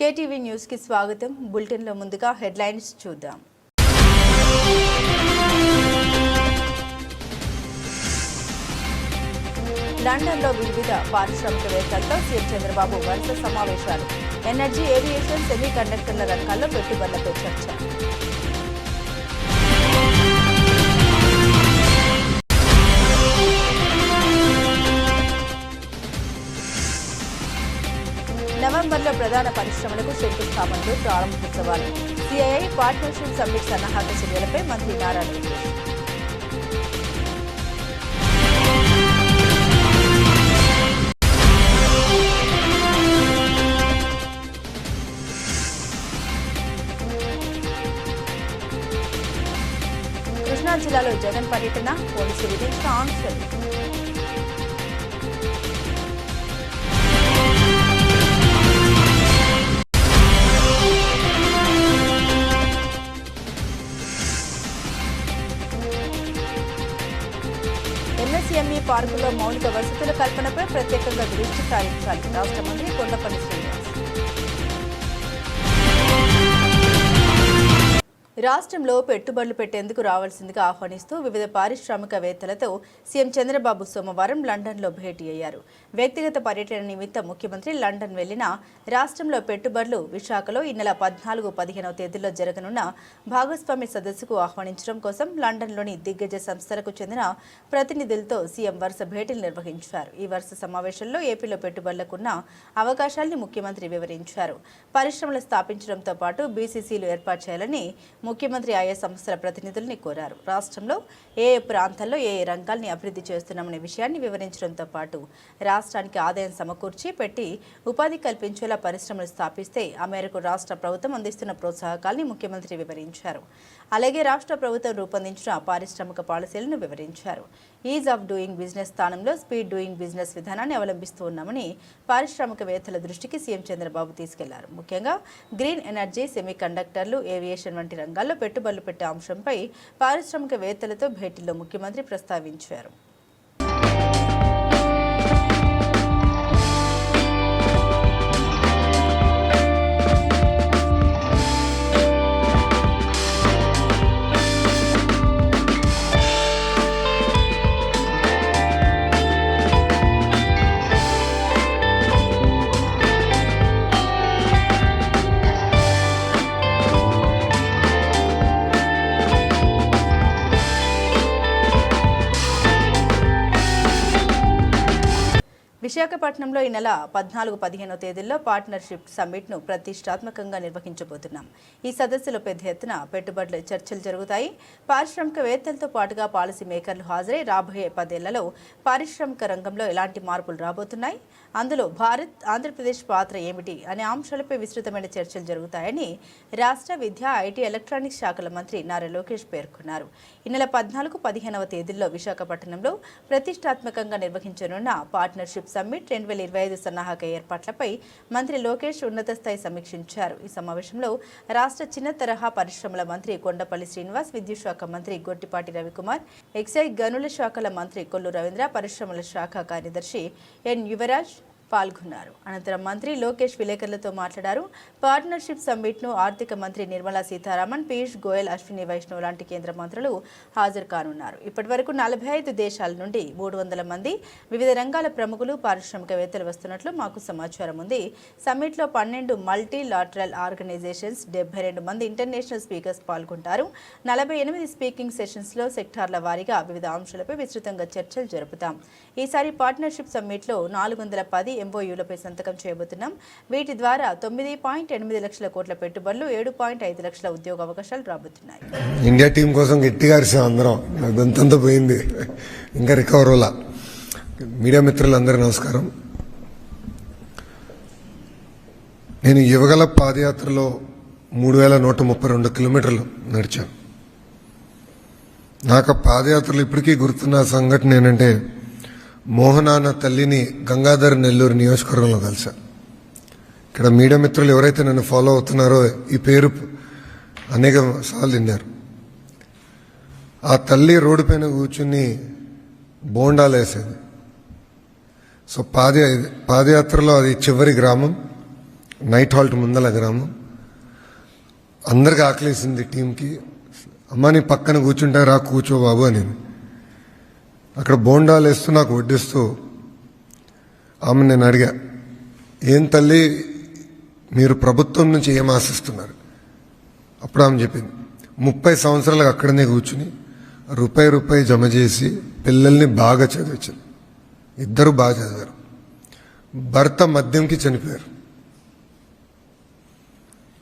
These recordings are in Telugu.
కేటీవీ న్యూస్కి స్వాగతం. బులెటిన్లో ముందుగా హెడ్లైన్స్ చూద్దాం. లండన్లో వివిధ పారిశ్రామికవేత్తలతో సీఎం చంద్రబాబు వరుస సమావేశాలు. ఎనర్జీ ఏవియేషన్ సెమీ కండక్టర్ల రంగాల్లో పెట్టుబడులతో చర్చ. నవంబర్లో ప్రధాన పరిశ్రమలకు శంకుస్థాపనలు ప్రారంభోత్సవాలు. సిఐఐ పార్ట్నర్షిప్ సమ్మిట్ సన్నాహక చర్యలపై మంత్రి నారా కృష్ణా జిల్లాలో జగన్ పర్యటన పోలీసులు విధించిన ఆంక్షలు మౌలిక వసతుల కల్పనపై ప్రత్యేకంగా దృష్టి సారించాలి. రాష్ట్ర మంత్రి కొండపల్లి శ్రీనివాస్. రాష్ట్రంలో పెట్టుబడులు పెట్టేందుకు రావాల్సిందిగా ఆహ్వానిస్తూ వివిధ పారిశ్రామికవేత్తలతో సీఎం చంద్రబాబు సోమవారం లండన్లో భేటీ అయ్యారు. వ్యక్తిగత పర్యటన నిమిత్తం ముఖ్యమంత్రి లండన్ వెళ్ళిన రాష్ట్రంలో పెట్టుబడులు విశాఖలో ఈ నెల పద్నాలుగు పదిహేనవ తేదీల్లో జరగనున్న భాగస్వామ్య సదస్సుకు ఆహ్వానించడం కోసం లండన్లోని దిగ్గజ సంస్థలకు చెందిన ప్రతినిధులతో సీఎం వరుస భేటీలు నిర్వహించారు. ఈ వరుస సమావేశంలో ఏపీలో పెట్టుబడులకున్న అవకాశాల్ని ముఖ్యమంత్రి వివరించారు. పరిశ్రమలు స్థాపించడంతో పాటు బీసీసీలు ఏర్పాటు చేయాలని ముఖ్యమంత్రి ఆయా సంస్థల ప్రతినిధుల్ని కోరారు. రాష్ట్రంలో ఏ ఏ ప్రాంతాల్లో ఏ ఏ రంగాల్ని అభివృద్ధి చేస్తున్నామనే విషయాన్ని వివరించడంతో పాటు రాష్ట్రానికి ఆదాయం సమకూర్చి పెట్టి ఉపాధి కల్పించేలా పరిశ్రమలు స్థాపిస్తే ఆ మేరకు రాష్ట్ర ప్రభుత్వం అందిస్తున్న ప్రోత్సాహకాల్ని ముఖ్యమంత్రి వివరించారు. అలాగే రాష్ట్ర ప్రభుత్వం రూపొందించిన పారిశ్రామిక పాలసీలను వివరించారు. ఈజ్ ఆఫ్ డూయింగ్ బిజినెస్ స్థానంలో స్పీడ్ డూయింగ్ బిజినెస్ విధానాన్ని అవలంబిస్తూ ఉన్నామని పారిశ్రామికవేత్తల దృష్టికి సీఎం చంద్రబాబు తీసుకెళ్ళారు. ముఖ్యంగా గ్రీన్ ఎనర్జీ సెమీ కండక్టర్లు ఏవియేషన్ వంటి రంగాల్లో పెట్టుబడులు పెట్టే అంశంపై పారిశ్రామికవేత్తలతో భేటీలో ముఖ్యమంత్రి ప్రస్తావించారు. విశాఖపట్నంలో ఈ నెల పద్నాలుగు పదిహేనో తేదీల్లో పార్ట్నర్షిప్ సమ్మిట్ను ప్రతిష్టాత్మకంగా నిర్వహించబోతున్నాం. ఈ సదస్సులో పెద్ద ఎత్తున పెట్టుబడుల చర్చలు జరుగుతాయి. పారిశ్రామికవేత్తలతో పాటుగా పాలసీ మేకర్లు హాజరై రాబోయే పదేళ్ళలో పారిశ్రామిక రంగంలో ఎలాంటి మార్పులు రాబోతున్నాయి? అందులో భారత్ ఆంధ్రప్రదేశ్ పాత్ర ఏమిటి? అనే అంశాలపై విస్తృతమైన చర్చలు జరుగుతాయని రాష్ట్ర విద్య ఐటీ ఎలక్ట్రానిక్స్ శాఖల మంత్రి నారా లోకేష్ పేర్కొన్నారు. ఈ నెల పద్నాలుగు పదిహేనవ తేదీల్లో విశాఖపట్నంలో ప్రతిష్టాత్మకంగా నిర్వహించనున్న పార్ట్నర్షిప్ సమ్మిట్ రెండు వేల ఇరవై ఐదు సన్నాహక ఏర్పాట్లపై మంత్రి లోకేష్ ఉన్నత స్థాయి సమీక్షించారు. ఈ సమావేశంలో రాష్ట్ర చిన్న తరహా పరిశ్రమల మంత్రి కొండపల్లి శ్రీనివాస్ విద్యుత్ శాఖ మంత్రి గొట్టిపాటి రవికుమార్ ఎక్సైజ్ గనుల శాఖల మంత్రి కొల్లు రవీంద్ర పరిశ్రమల శాఖ కార్యదర్శి ఎన్ యువరాజ్ పాల్గొన్నారు. అనంతరం మంత్రి లోకేష్ విలేకరులతో మాట్లాడారు. పార్ట్నర్షిప్ సమ్మిట్ను ఆర్థిక మంత్రి నిర్మలా సీతారామన్ పీయూష్ గోయల్ అశ్విని వైష్ణవ్ లాంటి కేంద్ర మంత్రులు హాజరు కానున్నారు. ఇప్పటివరకు నలభై ఐదు దేశాల నుండి మూడు వందల మంది వివిధ రంగాల ప్రముఖులు పారిశ్రామికవేత్తలు వస్తున్నట్లు మాకు సమాచారం ఉంది. సమ్మిట్లో పన్నెండు మల్టీ లాటరల్ ఆర్గనైజేషన్స్ డెబ్బై రెండు మంది ఇంటర్నేషనల్ స్పీకర్స్ పాల్గొంటారు. నలభై ఎనిమిది స్పీకింగ్ సెషన్స్లో సెక్టార్ల వారీగా వివిధ అంశాలపై విస్తృతంగా చర్చలు జరుపుతాం. ఈసారి పార్ట్నర్షిప్ సమ్మిట్లో నాలుగు వందల పది ఎంఓయూలపై సంతకం చేయబోతున్నాం. వీటి ద్వారా తొమ్మిది పాయింట్ ఎనిమిది లక్షల కోట్ల పెట్టుబడులు ఏడు పాయింట్ ఐదు లక్షల ఉద్యోగ అవకాశాలు రాబోతున్నాయి. ఇండియా టీం కోసం గట్టిగా అరిసాం అందరం. నాకు పోయింది. ఇంకా రికవర్ అవ్వాల. మీడియా మిత్రులందరూ నమస్కారం. నేను యువగల పాదయాత్రలో మూడు వేల నూట ముప్పై రెండు కిలోమీటర్లు నడిచాను. నాకు పాదయాత్రలు ఇప్పటికీ గుర్తున్న సంఘటన ఏంటంటే మోహనాన్న తల్లిని గంగాధర్ నెల్లూరు నియోజకవర్గంలో కలిసా ఇక్కడ మీడియా మిత్రులు ఎవరైతే నన్ను ఫాలో అవుతున్నారో ఈ పేరు అనేక సార్లు తిన్నారు ఆ తల్లి రోడ్డు పైన కూర్చుని బోండాలు వేసేది. సో పాద పాదయాత్రలో అది చివరి గ్రామం నైట్ హాల్ట్ ముందల గ్రామం. అందరికి ఆకలేసింది టీంకి. అమ్మ నీ పక్కన కూర్చుంటే రా కూర్చో బాబు అని. అక్కడ బోండాలు వేస్తూ నాకు వడ్డిస్తూ ఆమె నేను అడిగా ఏం తల్లి మీరు ప్రభుత్వం నుంచి ఏం ఆశిస్తున్నారు? అప్పుడు ఆమె చెప్పింది ముప్పై సంవత్సరాలకు అక్కడనే కూర్చుని రూపాయి రూపాయి జమ చేసి పిల్లల్ని బాగా చదివించింది. ఇద్దరు బాగా చదివారు. భర్త మద్యంకి చనిపోయారు.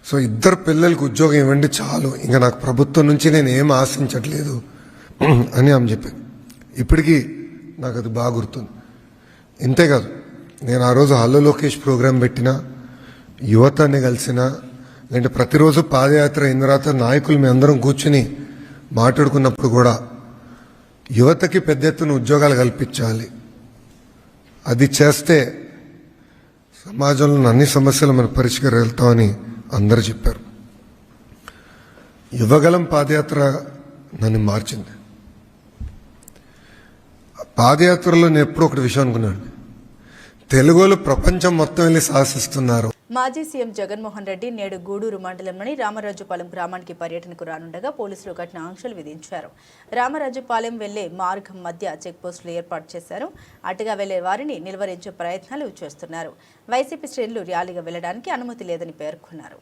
సో ఇద్దరు పిల్లలకు ఉద్యోగం ఇవ్వండి చాలు. ఇంకా నాకు ప్రభుత్వం నుంచి నేను ఏం ఆశించట్లేదు అని ఆమె చెప్పింది. ఇప్పటికీ నాకు అది బాగా గుర్తుంది. ఇంతేకాదు నేను ఆ రోజు హల్లో లోకేష్ ప్రోగ్రాం పెట్టిన యువతని కలిసిన లేదంటే ప్రతిరోజు పాదయాత్ర అయిన తర్వాత నాయకులు మీ అందరం కూర్చుని మాట్లాడుకున్నప్పుడు కూడా యువతకి పెద్ద ఎత్తున ఉద్యోగాలు కల్పించాలి. అది చేస్తే సమాజంలో అన్ని సమస్యలు మనం పరిష్కరిస్తామని అందరూ చెప్పారు. యువగలం పాదయాత్ర నన్ను మార్చింది. పాదయాత్రలో నేను ఒకటి విషయం అనుకున్నాను. తెలుగులో ప్రపంచం మొత్తం వెళ్ళి సాహసిస్తున్నారు. మాజీ సీఎం జగన్మోహన్ రెడ్డి నేడు గూడూరు మండలంలోని రామరాజుపాలెం గ్రామానికి పర్యటనకు రానుండగా పోలీసులు కఠిన ఆంక్షలు విధించారు. రామరాజుపాలెం వెళ్ళే మార్గం మధ్య చెక్పోస్టులు ఏర్పాటు చేశారు. అటుగా వెళ్ళే వారిని నిలువరించే ప్రయత్నాలు చేస్తున్నారు. వైసీపీ శ్రేణులు ర్యాలీగా వెళ్ళడానికి అనుమతి లేదని పేర్కొన్నారు.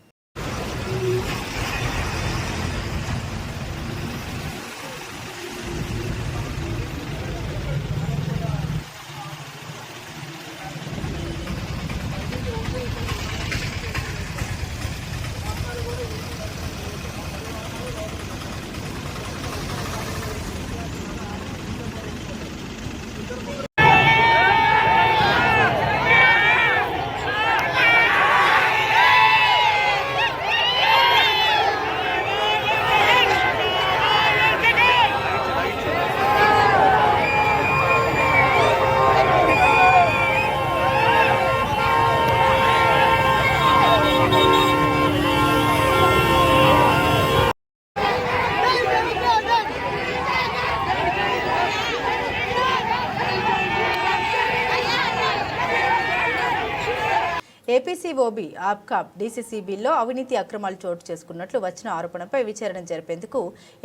ఏపీసీఓబీ ఆప్కాప్ డీసీసీబీలో అవినీతి అక్రమాలు చోటు చేసుకున్నట్లు వచ్చిన ఆరోపణపై విచారణ జరిపేందుకు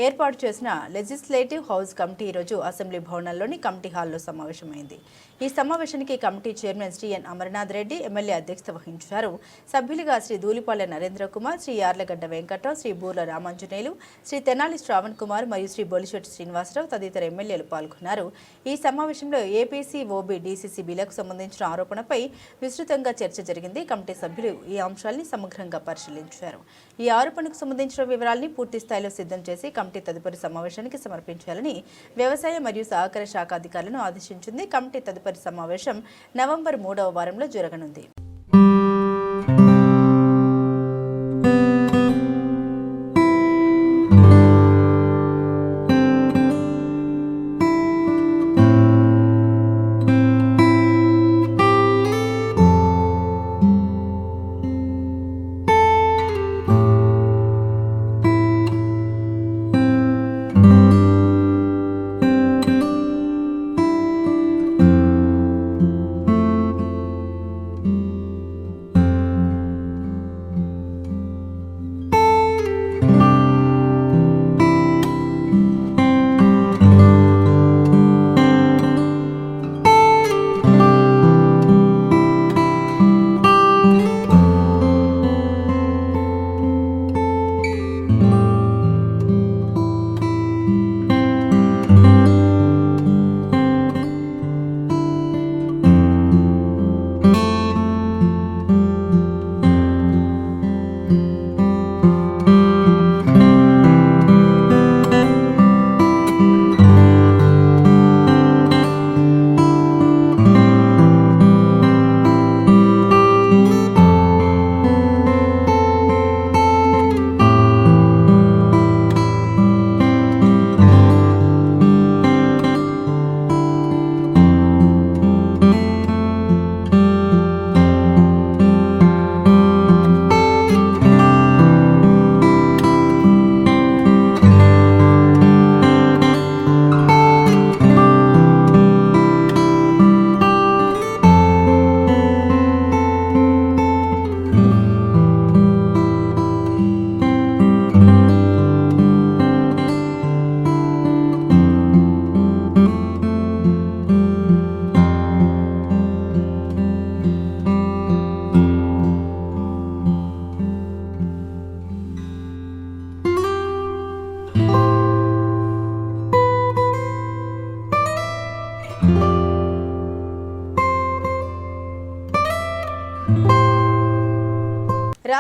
ఏర్పాటు చేసిన లెజిస్లేటివ్ హౌస్ కమిటీ ఈరోజు అసెంబ్లీ భవనంలోని కమిటీ హాల్లో సమావేశమైంది. ఈ సమావేశానికి committee chairman Shri N Amarnath Reddy MLA అధ్యక్షత వహించారు. సభ్యులుగా శ్రీ దూలిపాలె నరేంద్ర కుమార్ శ్రీ యార్లగడ్డ వెంకట్రావు శ్రీ బూర్ల రామాంజనేయులు శ్రీ తెనాలి శ్రావణ్ కుమార్ మరియు శ్రీ బొలిశెట్టి శ్రీనివాసరావు తదితర ఎమ్మెల్యేలు పాల్గొన్నారు. ఈ సమావేశంలో ఏపీసీఓబీ డీసీసీబీలకు సంబంధించిన ఆరోపణపై విస్తృతంగా చర్చ జరిగింది. కమిటీ సభ్యులు ఈ అంశాల్ని సమగ్రంగా పరిశీలించారు. ఈ ఆరోపణకు సంబంధించిన వివరాల్ని పూర్తి స్థాయిలో సిద్ధం చేసి కమిటీ తదుపరి సమావేశానికి సమర్పించాలని వ్యవసాయ మరియు సహకార శాఖ అధికారులను ఆదేశించింది. కమిటీ తదుపరి సమావేశం నవంబర్ మూడవ వారంలో జరగనుంది.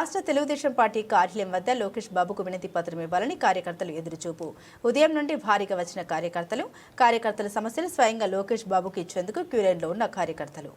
రాష్ట్ర తెలుగుదేశం పార్టీ కార్యాలయం వద్ద లోకేష్ బాబుకు వినతి పత్రం ఇవ్వాలని కార్యకర్తలు ఎదురుచూపు. ఉదయం నుండి భారీగా వచ్చిన కార్యకర్తలు కార్యకర్తల సమస్యలు స్వయంగా లోకేష్ బాబుకు ఇచ్చేందుకు క్యూలైన్లో ఉన్న కార్యకర్తలు.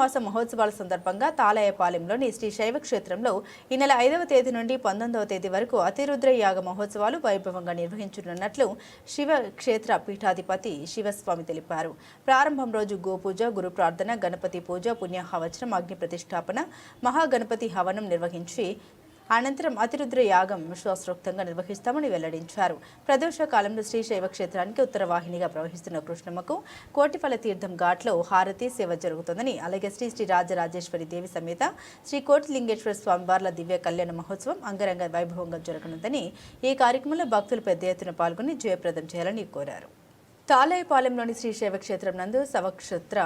మాస మహోత్సవాల సందర్భంగా తాలయపాలెంలోని శ్రీ శైవ క్షేత్రంలో ఈ నెల ఐదవ తేదీ నుండి పంతొమ్మిదవ తేదీ వరకు అతిరుద్ర యాగ మహోత్సవాలు వైభవంగా నిర్వహించనున్నట్లు శివ క్షేత్ర పీఠాధిపతి శివస్వామి తెలిపారు. ప్రారంభం రోజు గోపూజ గురు ప్రార్థన గణపతి పూజ పుణ్యాహవచనం అగ్ని ప్రతిష్టాపన మహాగణపతి హవనం నిర్వహించి అనంతరం అతిరుద్ర యాగం విశ్వాసోక్తంగా నిర్వహిస్తామని వెల్లడించారు. ప్రదోష కాలంలో శ్రీ శైవ క్షేత్రానికి ఉత్తర వాహినిగా ప్రవహిస్తున్న కృష్ణమ్మకు కోటిఫల తీర్థం ఘాట్లో హారతి సేవ జరుగుతుందని అలాగే శ్రీ శ్రీ రాజరాజేశ్వరి దేవి సమేత శ్రీ కోటిలింగేశ్వర స్వామివార్ల దివ్య కళ్యాణ మహోత్సవం అంగరంగ వైభవంగా జరగనుందని ఈ కార్యక్రమంలో భక్తులు పెద్ద ఎత్తున పాల్గొని జయప్రదం చేయాలని కోరారు. తాలేపాలెంలోని శ్రీ శైవక్షేత్రం నందు సవక్షత్ర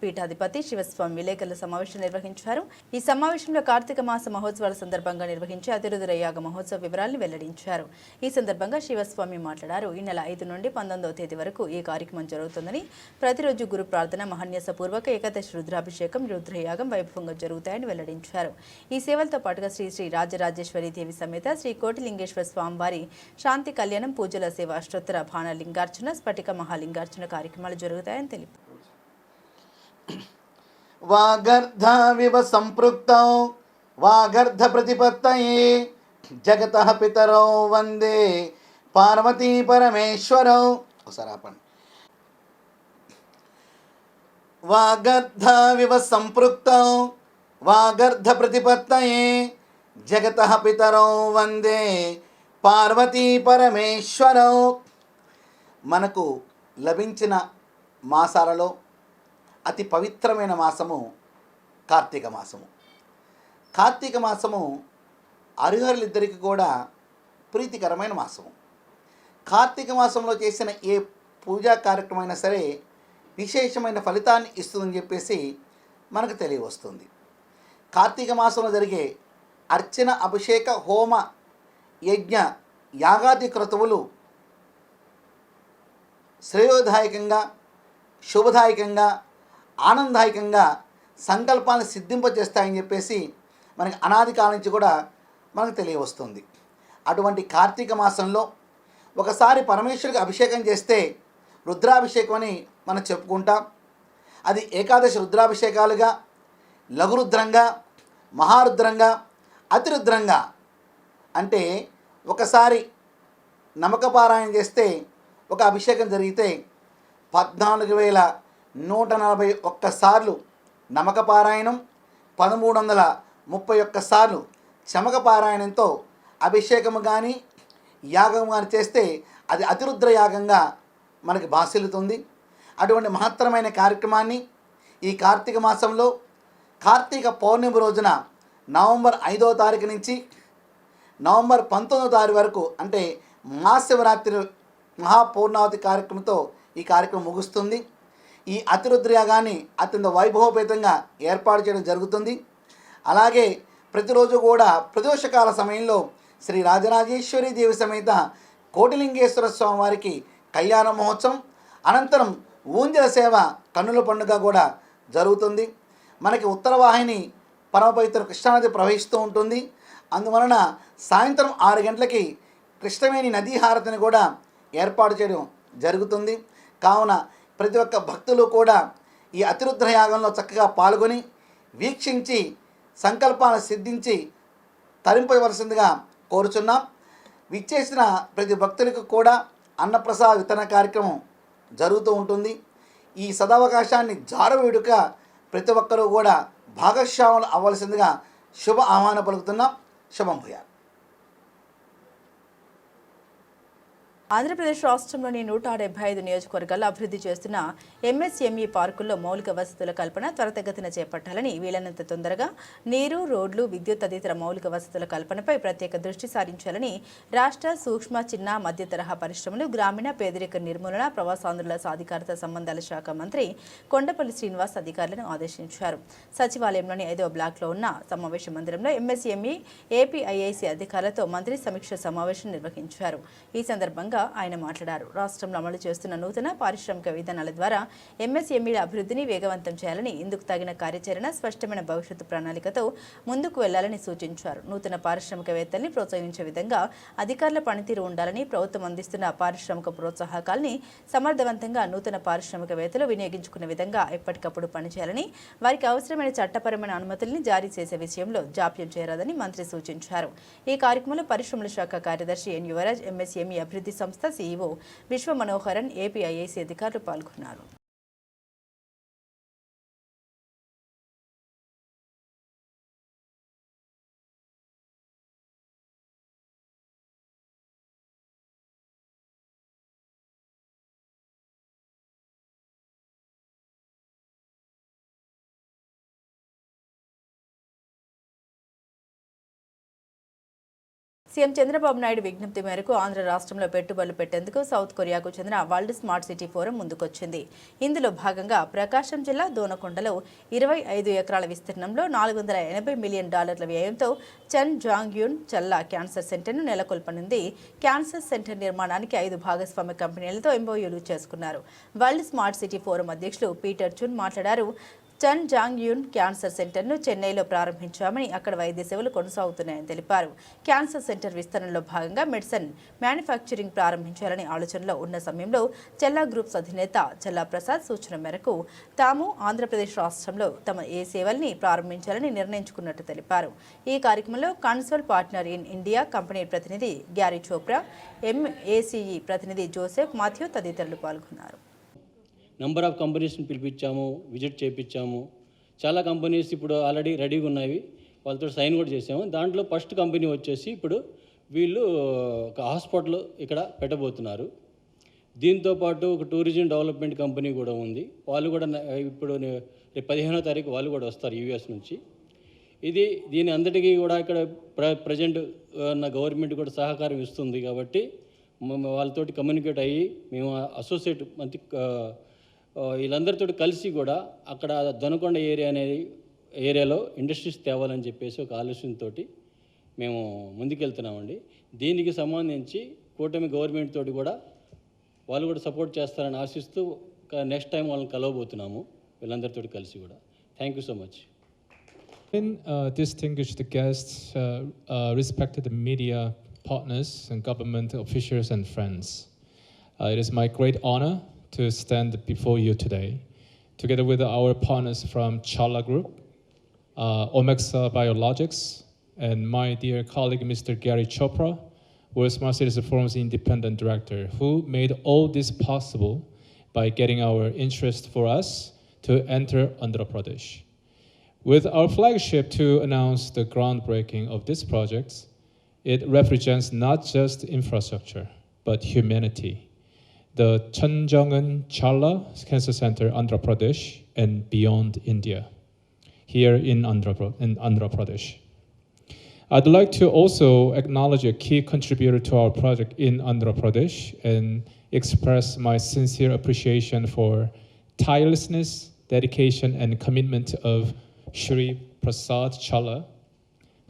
పీఠాధిపతి శివస్వామి విలేకరుల సమావేశం నిర్వహించారు. ఈ సమావేశంలో కార్తీక మాస మహోత్సవాల సందర్భంగా నిర్వహించే అతిరుద్రయాగ మహోత్సవ వివరాలను వెల్లడించారు. ఈ సందర్భంగా శివస్వామి మాట్లాడారు. ఈ నెల ఐదు నుండి పంతొమ్మిదవ తేదీ వరకు ఈ కార్యక్రమం జరుగుతుందని ప్రతిరోజు గురు ప్రార్థన మహన్యాస పూర్వక ఏకాదశి రుద్రాభిషేకం రుద్రయాగం వైభవంగా జరుగుతాయని వెల్లడించారు. ఈ సేవలతో పాటుగా శ్రీ శ్రీ రాజరాజేశ్వరి దేవి సమేత శ్రీ కోటిలింగేశ్వర స్వామివారి శాంతి కళ్యాణం పూజల సేవ అష్టోత్తర భానలింగార్చన స్ఫటిక మహా మహాలింగార్చన కార్యక్రమాలు జరుగుతాయని తెలిపారు. వాగర్ధవివ సంపృక్తౌ వాగర్ధ ప్రతిపత్తయే జగత పితరౌ వందే పార్వతీ పరమేశ్వరౌ ఒకసారి ఆపండి. వాగర్ధవివ సంపృక్తౌ వాగర్ధ ప్రతిపత్తయే జగత పితరౌ వందే పార్వతీ పరమేశ్వరౌ. మనకు లభించిన మాసాలలో అతి పవిత్రమైన మాసము కార్తీక మాసము. కార్తీక మాసము అర్హులిద్దరికి కూడా ప్రీతికరమైన మాసము. కార్తీక మాసంలో చేసిన ఏ పూజా కార్యక్రమం సరే విశేషమైన ఫలితాన్ని ఇస్తుందని చెప్పేసి మనకు తెలియవస్తుంది. కార్తీక మాసంలో జరిగే అర్చన అభిషేక హోమ యజ్ఞ యాగాది క్రతువులు శ్రేయోదాయకంగా శుభదాయకంగా ఆనందదాయకంగా సంకల్పాలను సిద్ధింపజేస్తాయని చెప్పేసి మనకి అనాది కాలం నుంచి కూడా మనకు తెలియవస్తుంది. అటువంటి కార్తీక మాసంలో ఒకసారి పరమేశ్వరికి అభిషేకం చేస్తే రుద్రాభిషేకం అని మనం చెప్పుకుంటాం. అది ఏకాదశి రుద్రాభిషేకాలుగా లఘురుద్రంగా మహారుద్రంగా అతిరుద్రంగా అంటే ఒకసారి నమ్మకపారాయణ చేస్తే ఒక అభిషేకం జరిగితే పద్నాలుగు వేల నూట నలభై ఒక్కసార్లు నమకపారాయణం పదమూడు వందల ముప్పై ఒక్కసార్లు చమకపారాయణంతో అభిషేకము కానీ యాగం కానీ చేస్తే అది అతిరుద్ర యాగంగా మనకి బాసిల్లుతుంది అటువంటి మహత్తరమైన కార్యక్రమాన్ని ఈ కార్తీక మాసంలో కార్తీక పౌర్ణమి రోజున నవంబర్ ఐదో తారీఖు నుంచి నవంబర్ పంతొమ్మిదో తారీఖు వరకు అంటే మహాశివరాత్రి మహాపూర్ణావతి కార్యక్రమంతో ఈ కార్యక్రమం ముగుస్తుంది. ఈ అతిరుద్రయాగాన్ని అత్యంత వైభవపేతంగా ఏర్పాటు చేయడం జరుగుతుంది. అలాగే ప్రతిరోజు కూడా ప్రదోషకాల సమయంలో శ్రీ రాజరాజేశ్వరి దేవి సమేత కోటిలింగేశ్వర స్వామి వారికి కళ్యాణ మహోత్సవం అనంతరం ఊంజల సేవ కన్నుల పండుగ కూడా జరుగుతుంది. మనకి ఉత్తర వాహిని పరమపవిత్ర కృష్ణానది ప్రవహిస్తూ ఉంటుంది. అందువలన సాయంత్రం ఆరు గంటలకి కృష్ణవేణి నదీ హారతిని కూడా ఏర్పాటు చేయడం జరుగుతుంది. కావున ప్రతి ఒక్క భక్తులు కూడా ఈ అతిరుద్ర యాగంలో చక్కగా పాల్గొని వీక్షించి సంకల్పాలను సిద్ధించి తరింపవలసిందిగా కోరుచున్నాం. విచ్చేసిన ప్రతి భక్తులకు కూడా అన్నప్రసాద వితరణ కార్యక్రమం జరుగుతూ ఉంటుంది. ఈ సదవకాశాన్ని జారవేడుక ప్రతి ఒక్కరూ కూడా భాగస్వాములు అవ్వాల్సిందిగా శుభ ఆహ్వానం పలుకుతున్నాం. శుభం భూయాలు ఆంధ్రప్రదేశ్ రాష్ట్రంలోని నూట డెబ్బై ఐదు నియోజకవర్గాల్లో అభివృద్ధి చేస్తున్న ఎంఎస్ఎంఈ పార్కుల్లో మౌలిక వసతుల కల్పన త్వరతగతిన చేపట్టాలని వీలైనంత తొందరగా నీరు రోడ్లు విద్యుత్ తదితర మౌలిక వసతుల కల్పనపై ప్రత్యేక దృష్టి సారించాలని రాష్ట్ర సూక్ష్మ చిన్న మధ్య తరహా పరిశ్రమలు గ్రామీణ పేదరిక నిర్మూలన ప్రవాసాంధ్రుల సాధికారత సంబంధాల శాఖ మంత్రి కొండపల్లి శ్రీనివాస్ అధికారులను ఆదేశించారు. సచివాలయంలోని ఐదవ బ్లాక్లో ఉన్న సమావేశ మందిరంలో ఎంఎస్ఎంఈ ఏపీఐఐసి అధికారులతో మంత్రి సమీక్ష సమావేశం నిర్వహించారు. ఈ సందర్భంగా ఆయన మాట్లాడారు. రాష్ట్రంలో అమలు చేస్తున్న నూతన పారిశ్రామిక విధానాల ద్వారా ఎంఎస్ఎంఈల అభివృద్ధిని వేగవంతం చేయాలని ఇందుకు తగిన కార్యాచరణ స్పష్టమైన భవిష్యత్తు ప్రణాళికతో ముందుకు వెళ్ళాలని సూచించారు. నూతన పారిశ్రామికవేత్తల్ని ప్రోత్సహించే విధంగా అధికారుల పనితీరు ఉండాలని ప్రభుత్వం అందిస్తున్న పారిశ్రామిక ప్రోత్సాహకాల్ని సమర్థవంతంగా నూతన పారిశ్రామికవేత్తలు వినియోగించుకునే విధంగా ఎప్పటికప్పుడు పనిచేయాలని వారికి అవసరమైన చట్టపరమైన అనుమతుల్ని జారీ చేసే విషయంలో జాప్యం చేయరాదని మంత్రి సూచించారు. ఈ కార్యక్రమంలో పరిశ్రమల శాఖ కార్యదర్శి ఎన్ యువరాజ్ ఎంఎస్ఎంఈ అభివృద్ధి సంస్థ సీఈఓ విశ్వ మనోహరన్ ఏపీఐఐసి అధికారులు పాల్గొన్నారు. సీఎం చంద్రబాబు నాయుడు విజ్ఞప్తి మేరకు ఆంధ్ర రాష్ట్రంలో పెట్టుబడులు పెట్టేందుకు సౌత్ కొరియాకు చెందిన వరల్డ్ స్మార్ట్ సిటీ ఫోరం ముందుకొచ్చింది. ఇందులో భాగంగా ప్రకాశం జిల్లా దోనకొండలో ఇరవై ఐదు ఎకరాల విస్తీర్ణంలో నాలుగు వందల ఎనభై మిలియన్ డాలర్ల వ్యయంతో చన్ జాంగ్యున్ చల్లా క్యాన్సర్ సెంటర్ను నెలకొల్పనుంది. క్యాన్సర్ సెంటర్ నిర్మాణానికి ఐదు భాగస్వామ్య కంపెనీలతో ఎంఓయూలు చేసుకున్నారు. వరల్డ్ స్మార్ట్ సిటీ ఫోరం అధ్యక్షులు పీటర్ చున్ మాట్లాడారు. చన్ జాంగ్ యున్ క్యాన్సర్ సెంటర్ను చెన్నైలో ప్రారంభించామని అక్కడ వైద్య సేవలు కొనసాగుతున్నాయని తెలిపారు. క్యాన్సర్ సెంటర్ విస్తరణలో భాగంగా మెడిసిన్ మ్యానుఫ్యాక్చరింగ్ ప్రారంభించాలని ఆలోచనలో ఉన్న సమయంలో చెల్లా గ్రూప్స్ అధినేత చెల్లా ప్రసాద్ సూచన మేరకు తాము ఆంధ్రప్రదేశ్ రాష్ట్రంలో తమ ఏ సేవల్ని ప్రారంభించాలని నిర్ణయించుకున్నట్టు తెలిపారు. ఈ కార్యక్రమంలో Consol partner in India company ప్రతినిధి గ్యారీ చోప్రా ఎంఏసీఈ ప్రతినిధి జోసెఫ్ మాథ్యూ తదితరులు పాల్గొన్నారు. నెంబర్ ఆఫ్ కంపెనీస్ని పిలిపించాము విజిట్ చేయించాము చాలా కంపెనీస్ ఇప్పుడు ఆల్రెడీ రెడీగా ఉన్నాయి వాళ్ళతో సైన్ కూడా చేసాము. దాంట్లో ఫస్ట్ కంపెనీ వచ్చేసి ఇప్పుడు వీళ్ళు ఒక హాస్పిటల్ ఇక్కడ పెట్టబోతున్నారు. దీంతో పాటు ఒక టూరిజం డెవలప్మెంట్ కంపెనీ కూడా ఉంది. వాళ్ళు కూడా ఇప్పుడు పదిహేనో తారీఖు వాళ్ళు కూడా వస్తారు యూఎస్ నుంచి. ఇది దీని అందరికీ కూడా ఇక్కడ ప్ర ప్రజెంట్ ఉన్న గవర్నమెంట్ కూడా సహకారం ఇస్తుంది కాబట్టి వాళ్ళతోటి కమ్యూనికేట్ అయ్యి మేము అసోసియేట్ మంత్రి వీళ్ళందరితో కలిసి కూడా అక్కడ దొనకొండ ఏరియా అనేది ఏరియాలో ఇండస్ట్రీస్ తేవాలని చెప్పేసి ఒక ఆలోచనతోటి మేము ముందుకెళ్తున్నామండి దీనికి సంబంధించి కూటమి గవర్నమెంట్ తోటి కూడా వాళ్ళు కూడా సపోర్ట్ చేస్తారని ఆశిస్తూ నెక్స్ట్ టైం వాళ్ళని కలవబోతున్నాము వీళ్ళందరితో కలిసి కూడా thank you so much In, uh, distinguished guests, uh, uh, respected media partners, and government officials and friends, uh, it is my great honor to stand before you today, together with our partners from Chala Group, uh, Omexa Biologics, and my dear colleague, Mr. Gary Chopra, World Smart Cities Forum's independent director, who made all this possible by getting our interest for us to enter Andhra Pradesh. With our flagship to announce the groundbreaking of this project, it represents not just infrastructure, but humanity. The Chanjangan Challa Cancer Center, Andhra Pradesh, and beyond India, here in Andhra, in Andhra Pradesh. I'd like to also acknowledge a key contributor to our project in Andhra Pradesh and express my sincere appreciation for tirelessness, dedication, and commitment of Shri Prasad Challa,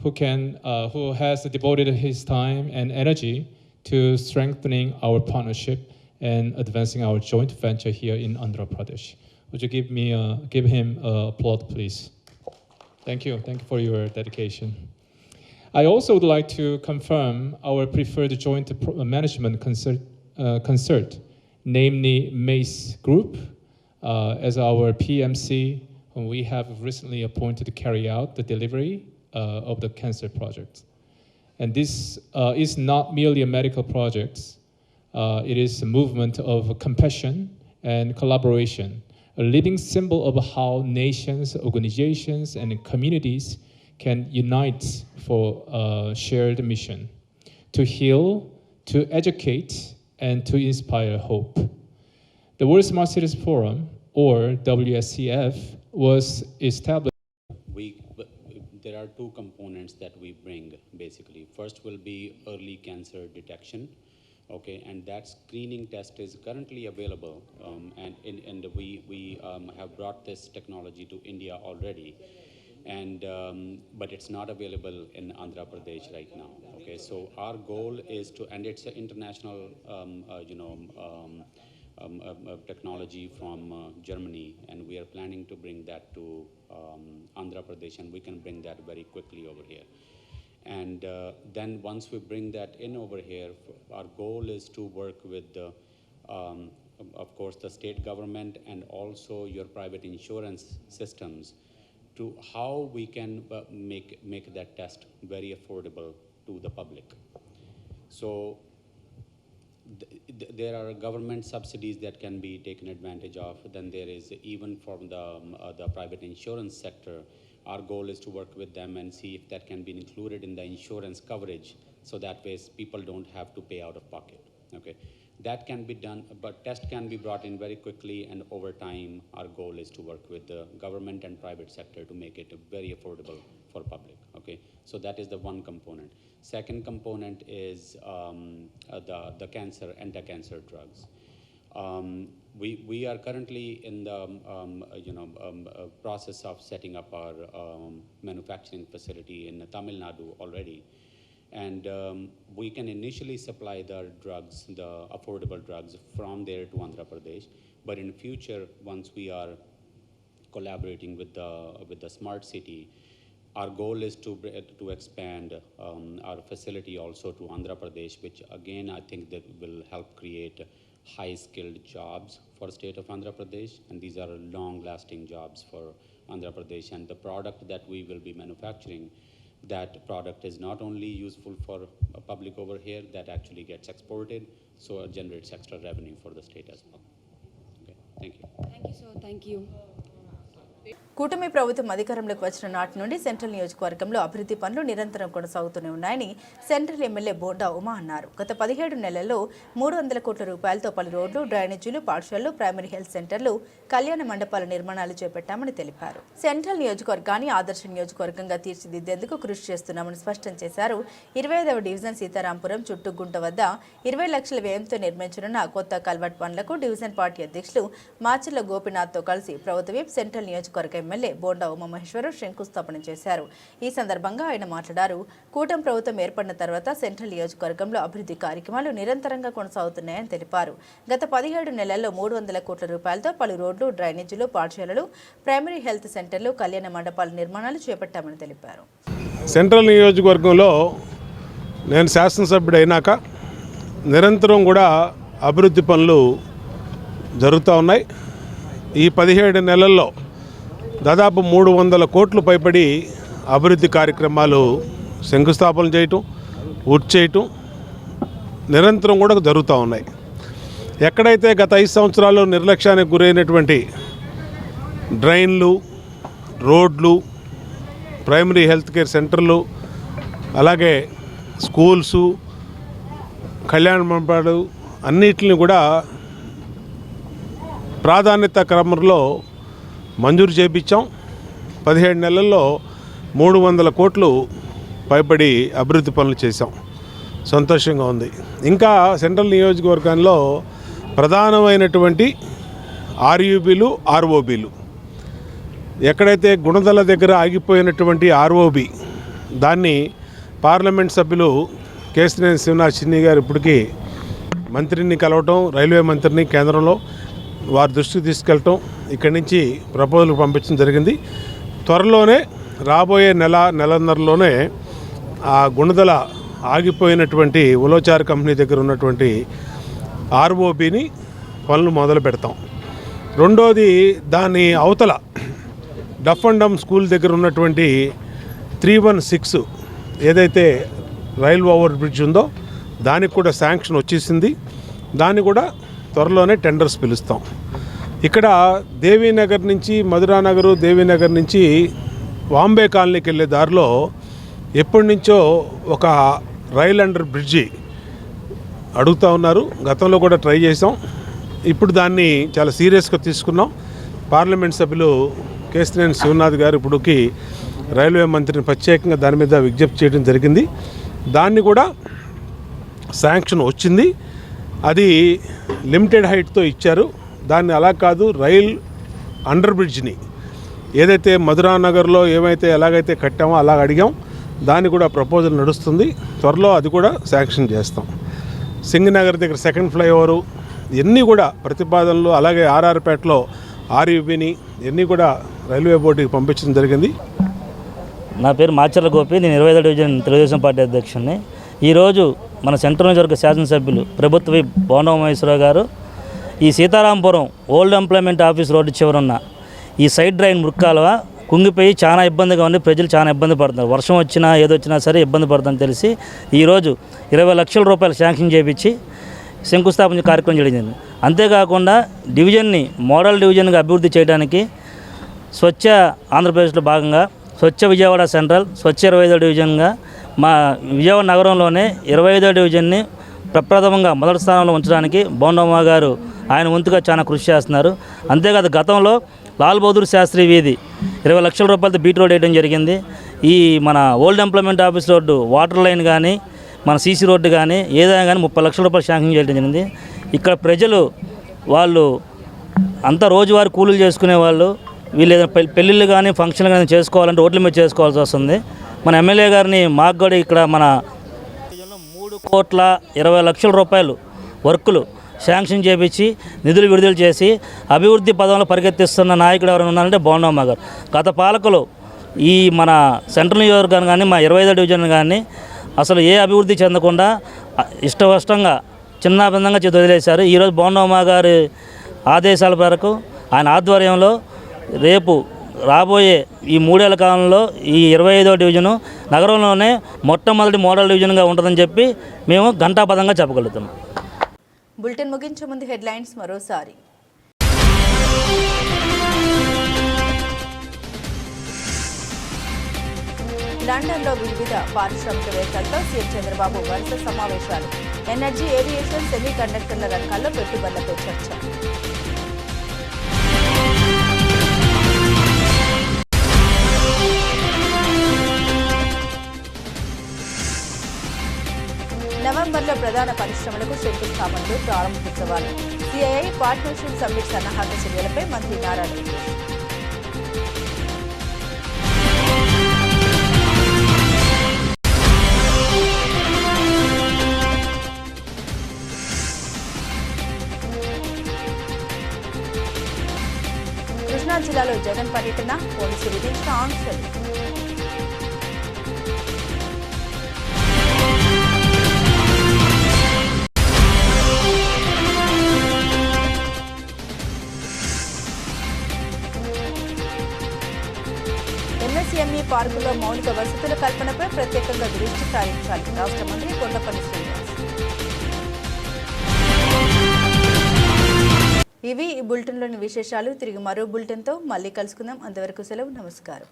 who, can, uh, who has devoted his time and energy to strengthening our partnership and advancing our joint venture here in Andhra Pradesh. Would you give me, uh, give him a applaud, please? Thank you. Thank you for your dedication. I also would like to confirm our preferred joint pro- management concert, uh, concert namely MACE Group, uh, as our PMC, whom we have recently appointed to carry out the delivery uh, of the cancer project. And this uh, is not merely a medical project, uh, Uh, it is a movement of compassion and collaboration, a living symbol of how nations, organizations, and communities can unite for a shared mission to heal, to educate, and to inspire hope. The World Smart Cities Forum, or WSCF, was established. we there are two components that we bring basically first will be early cancer detection okay and that screening test is currently available um, and, and, and we, we um, have brought this technology to india already and um, but it's not available in andhra pradesh right now okay so our goal is to and it's an international um, uh, you know um, um, um, uh, technology from uh, Germany, and we are planning to bring that to um, Andhra Pradesh, and we can bring that very quickly over here. And uh, then once we bring that in over here, our goal is to work with the, um, of- course, the state government and also your private insurance systems to how we can uh, make, make that test very affordable to the public. So th- there are government subsidies that can be taken advantage of. Then there is even from the, um, uh, the private insurance sector. Our goal is to work with them and see if that can be included in the insurance coverage, so that ways people don't have to pay out of pocket. Okay, that can be done, but test can be brought in very quickly, and over time, our goal is to work with the government and private sector to make it very affordable for public. Okay, so that is the one component. Second component is um, uh, the the cancer anti-cancer drugs. Um, we, we are currently in the um, um, uh, you know um, uh, process of setting up our um, manufacturing facility in Tamil Nadu already, and um, we can initially supply the drugs, the affordable drugs, from there to Andhra Pradesh. But in future, once we are collaborating with the with the smart city. Our goal is to to expand our facility also to Andhra Pradesh, which again I think that will help create high-skilled jobs for state of Andhra Pradesh, and these are long-lasting jobs for Andhra Pradesh. And the product that we will be manufacturing, that product is not only useful for public over here, that actually gets exported, so it generates extra revenue for the state as well. Okay, thank you. Thank you, sir. Thank you. కూటమి ప్రభుత్వం అధికారంలోకి వచ్చిన నాటి నుండి సెంట్రల్ నియోజకవర్గంలో అభివృద్ధి పనులు నిరంతరం కొనసాగుతూనే ఉన్నాయని సెంట్రల్ ఎమ్మెల్యే బోండా ఉమా అన్నారు. గత పదిహేడు నెలల్లో మూడు వందల కోట్ల రూపాయలతో పలు రోడ్లు డ్రైనేజీలు పాఠశాలలు ప్రైమరీ హెల్త్ సెంటర్లు కళ్యాణ మండపాల నిర్మాణాలు చేపట్టామని తెలిపారు. సెంట్రల్ నియోజకవర్గాన్ని ఆదర్శ నియోజకవర్గంగా తీర్చిదిద్దేందుకు కృషి చేస్తున్నామని స్పష్టం చేశారు. ఇరవై ఐదవ డివిజన్ సీతారాంపురం చుట్టుగుంట వద్ద ఇరవై లక్షల వ్యయంతో నిర్మించనున్న కొత్త కల్వర్ట్ పనులకు డివిజన్ పార్టీ అధ్యక్షులు మాచర్ల గోపినాథ్తో కలిసి ప్రభుత్వ సెంట్రల్ నియోజకవర్గం ఎమ్మెల్యే బోండా ఉమామహేశ్వరరావు శంకుస్థాపన చేశారు. ఈ సందర్భంగా ఆయన మాట్లాడారు. కూటమి ప్రభుత్వం ఏర్పడిన తర్వాత సెంట్రల్ నియోజకవర్గంలో అభివృద్ధి కార్యక్రమాలు నిరంతరంగా కొనసాగుతున్నాయని తెలిపారు. గత పదిహేడు నెలల్లో మూడు వందల కోట్ల రూపాయలతో పలు రోడ్లు డ్రైనేజీలు పాఠశాలలు ప్రైమరీ హెల్త్ సెంటర్లు కళ్యాణ మండపాల నిర్మాణాలు చేపట్టామని తెలిపారు. సెంట్రల్ నియోజకవర్గంలో నేను శాసనసభ్యుడు అయినాక నిరంతరం కూడా అభివృద్ధి పనులు జరుగుతూ ఉన్నాయి. ఈ పదిహేడు నెలల్లో దాదాపు మూడు వందల కోట్లు పైబడి అభివృద్ధి కార్యక్రమాలు శంకుస్థాపన చేయటం పూర్తి చేయటం నిరంతరం కూడా జరుగుతూ ఉన్నాయి. ఎక్కడైతే గత ఐదు సంవత్సరాల్లో నిర్లక్ష్యానికి గురైనటువంటి డ్రైన్లు రోడ్లు ప్రైమరీ హెల్త్ కేర్ సెంటర్లు అలాగే స్కూల్సు కళ్యాణ మండపాలు అన్నిటిని కూడా ప్రాధాన్యత క్రమంలో మంజూరు చేపించాం. పదిహేడు నెలల్లో మూడు వందల కోట్లు పైబడి అభివృద్ధి పనులు చేశాం. సంతోషంగా ఉంది. ఇంకా సెంట్రల్ నియోజకవర్గంలో ప్రధానమైనటువంటి ఆర్యూబీలు ఆర్ఓబీలు. ఎక్కడైతే గుణదల దగ్గర ఆగిపోయినటువంటి ఆర్ఓబి దాన్ని పార్లమెంట్ సభ్యులు కేసినేని శివనాథ్ చిన్ని గారు ఇప్పటికీ మంత్రిని కలవటం రైల్వే మంత్రిని కేంద్రంలో వారి దృష్టికి తీసుకెళ్ళటం ఇక్కడి నుంచి ప్రపోజల్కి పంపించడం జరిగింది. త్వరలోనే రాబోయే నెల నెలన్నరలోనే ఆ గుణదల ఆగిపోయినటువంటి ఉలోచార్ కంపెనీ దగ్గర ఉన్నటువంటి ఆర్ఓబిని పనులు మొదలు పెడతాం. రెండోది దాని అవతల డఫ్ అండ్ డమ్ స్కూల్ దగ్గర ఉన్నటువంటి త్రీ వన్ సిక్స్ ఏదైతే రైల్ ఓవర్ బ్రిడ్జ్ ఉందో దానికి కూడా శాంక్షన్ వచ్చేసింది. దాన్ని కూడా త్వరలోనే టెండర్స్ పిలుస్తాం. ఇక్కడ దేవీనగర్ నుంచి మధురానగరు దేవీనగర్ నుంచి వాంబే కాలనీకి వెళ్ళే దారిలో ఎప్పటి నుంచో ఒక రైల్ అండర్ బ్రిడ్జి అడుగుతూ ఉన్నారు. గతంలో కూడా ట్రై చేసాం ఇప్పుడు దాన్ని చాలా సీరియస్గా తీసుకున్నాం. పార్లమెంట్ సభ్యులు కేసినేని శివనాథ్ గారు ఇప్పుడుకి రైల్వే మంత్రిని ప్రత్యేకంగా దాని మీద విజ్ఞప్తి చేయడం జరిగింది. దాన్ని కూడా శాంక్షన్ వచ్చింది. అది లిమిటెడ్ హైట్తో ఇచ్చారు. దాన్ని అలా కాదు రైల్ అండర్ బ్రిడ్జ్ని ఏదైతే మధురా నగర్లో ఏమైతే ఎలాగైతే కట్టామో అలా అడిగాం. దాన్ని కూడా ప్రపోజల్ నడుస్తుంది. త్వరలో అది కూడా శాంక్షన్ చేస్తాం. సింగనగర్ దగ్గర సెకండ్ ఫ్లైఓవరు ఇవన్నీ కూడా ప్రతిపాదనలు అలాగే ఆర్ఆర్పేటలో ఆర్యుబిని ఇవన్నీ కూడా రైల్వే బోర్డుకి పంపించడం జరిగింది. నా పేరు మాచర్ల గోపి నేను ఇరవై ఐదో డివిజన్ తెలుగుదేశం పార్టీ అధ్యక్షుడిని. ఈరోజు మన సెంట్రల్ నియోజకవర్గ శాసనసభ్యులు ప్రభుత్వ బోండం మహేశ్వరరావు గారు ఈ Seetharampuram old employment office road చివరున్న ఈ సైడ్ డ్రైన్ మురుక్కాలువ కుంగిపోయి చాలా ఇబ్బందిగా ఉంది. ప్రజలు చాలా ఇబ్బంది పడుతున్నారు. వర్షం వచ్చినా ఏదొచ్చినా సరే ఇబ్బంది పడుతుందని తెలిసి ఈరోజు ఇరవై లక్షల రూపాయలు శాంక్షన్ చేయించి శంకుస్థాపన కార్యక్రమం జరిగింది. అంతేకాకుండా డివిజన్ని మోడల్ డివిజన్గా అభివృద్ధి చేయడానికి స్వచ్ఛ ఆంధ్రప్రదేశ్లో భాగంగా స్వచ్ఛ విజయవాడ సెంట్రల్ స్వచ్ఛ ఇరవై ఐదో డివిజన్గా మా విజయవాడ నగరంలోనే ఇరవై ఐదో డివిజన్ని ప్రప్రథమంగా మొదటి స్థానంలో ఉంచడానికి బోండమ్మ గారు ఆయన వంతుగా చాలా కృషి చేస్తున్నారు. అంతేకాదు గతంలో లాల్ బహదూర్ శాస్త్రి వీధి ఇరవై లక్షల రూపాయలతో బీట్ రోడ్ వేయడం జరిగింది. ఈ మన old employment office road water line కానీ మన సీసీ రోడ్డు కానీ ఏదైనా కానీ ముప్పై లక్షల రూపాయలు శాంక్షన్ చేయడం జరిగింది. ఇక్కడ ప్రజలు వాళ్ళు అంతా రోజువారి కూలీలు చేసుకునే వాళ్ళు వీళ్ళు ఏదైనా పె- పెళ్ళిళ్ళు కానీ ఫంక్షన్లు కానీ చేసుకోవాలంటే రోడ్ల మీద చేసుకోవాల్సి వస్తుంది. మన ఎమ్మెల్యే గారిని మాకు కూడా ఇక్కడ మన మూడు కోట్ల ఇరవై లక్షల రూపాయలు వర్కులు శాంక్షన్ చేపించి నిధులు విడుదల చేసి అభివృద్ధి పదంలో పరిగెత్తిస్తున్న నాయకుడు ఎవరైనా ఉన్నారంటే బోండమ్మ గారు. గత పాలకులు ఈ మన సెంట్రల్ నియోజకవర్గాన్ని కానీ మా ఇరవై ఐదో డివిజన్ కానీ అసలు ఏ అభివృద్ధి చెందకుండా ఇష్టవష్టంగా చిన్నాభిన్నంగా చేతి వదిలేశారు. ఈరోజు బోండమ్మ గారి ఆదేశాల మేరకు ఆయన ఆధ్వర్యంలో రేపు రాబోయే ఈ మూడేళ్ళ కాలంలో ఈ ఇరవై ఐదో డివిజను నగరంలోనే మొట్టమొదటి మోడల్ డివిజన్గా ఉంటుందని చెప్పి మేము ఘంటాపదంగా చెప్పగలుగుతున్నాం. బులెటిన్ ముగించే ముందు హెడ్లైన్స్ మరోసారి. లండన్లో వివిధ పారిశ్రామికవేత్తలతో సీఎం చంద్రబాబు వరుస సమావేశాలు. ఎనర్జీ ఏవియేషన్ సెమీ కండక్టర్ల రంగాల్లో పెట్టుబడులపై చర్చ. నవంబర్లో ప్రధాన పరిశ్రమలకు శంకుస్థాపనలు ప్రారంభోత్సవాలు. సిఐఐ పార్ట్నర్షిప్ సమ్మిట్ సన్నాహక చర్యలపై మంత్రి నారాయణ కృష్ణా జిల్లాలో జగన్ పర్యటన పోలీసులు విధించిన ఆంక్షలు. పార్కులో మౌలిక వసతుల కల్పనపై ప్రత్యేకంగా దృష్టి సారించాలి. రాష్ట్ర మంత్రి కొండపల్లి శ్రీనివాస్. ఇవి ఈ బులెటిన్లోని విశేషాలు. తిరిగి మరో బులెటిన్తో మళ్ళీ కలుసుకుందాం. అంతవరకు సెలవు. నమస్కారం.